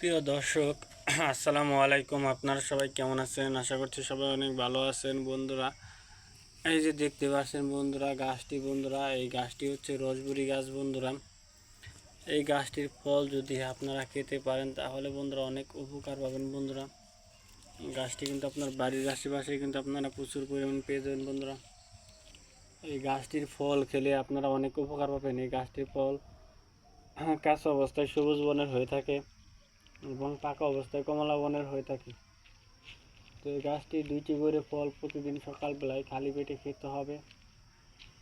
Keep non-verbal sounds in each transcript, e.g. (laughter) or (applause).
প্রিয় দর্শক, (clears throat) আসসালামু আলাইকুম। আপনারা সবাই কেমন আছেন? আশা করছি সবাই অনেক ভালো আছেন বন্ধুরা। এই যে দেখতে পাচ্ছেন বন্ধুরা, গাছটি বন্ধুরা, এই গাছটি হচ্ছে রসবুরি গাছ বন্ধুরা। এই গাছটির ফল যদি আপনারা খেতে পারেন, তাহলে বন্ধুরা অনেক উপকার পাবেন বন্ধুরা। গাছটি কিন্তু আপনার বাড়ির আশেপাশে কিন্তু আপনারা প্রচুর পরিমাণ পেয়ে যাবেন বন্ধুরা। এই গাছটির ফল খেলে আপনারা অনেক উপকার পাবেন। এই গাছটির ফল (clears throat) কাঁচা অবস্থায় সবুজ বনের হয়ে থাকে। এবং পাকা অবস্থায় কমলা বর্ণের হয়ে থাকে। তো এই গাছটি দুইটি করে ফল প্রতিদিন সকালবেলায় খালি পেটে খেতে হবে,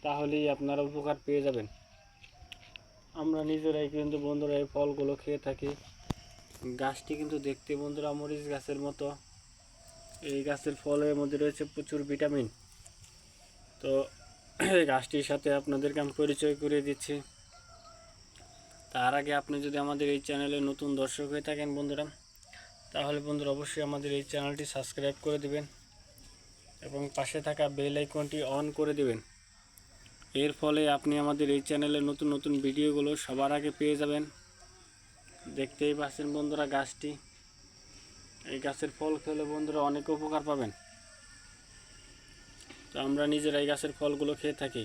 তাহলেই আপনারা উপকার পেয়ে যাবেন। আমরা নিজেরাই কিন্তু বন্ধুরা এই ফলগুলো খেয়ে থাকি। গাছটি কিন্তু দেখতে বন্ধুরা মরিচ গাছের মতো। এই গাছের ফলের মধ্যে রয়েছে প্রচুর ভিটামিন। তো এই গাছটির সাথে আপনাদেরকে আমি পরিচয় করে দিচ্ছি। তার আগে আপনি যদি আমাদের এই চ্যানেলে নতুন দর্শক হয়ে থাকেন বন্ধুরা, তাহলে বন্ধুরা অবশ্যই আমাদের এই চ্যানেলটি সাবস্ক্রাইব করে দিবেন এবং পাশে থাকা বেল আইকনটি অন করে দিবেন। এর ফলে আপনি আমাদের এই চ্যানেলে নতুন নতুন ভিডিওগুলো সবার আগে পেয়ে যাবেন। দেখতেই পাচ্ছেন বন্ধুরা গাছটি। এই গাছের ফল খেলে বন্ধুরা অনেক উপকার পাবেন। তো আমরা নিজেরা এই গাছের ফলগুলো খেয়ে থাকি।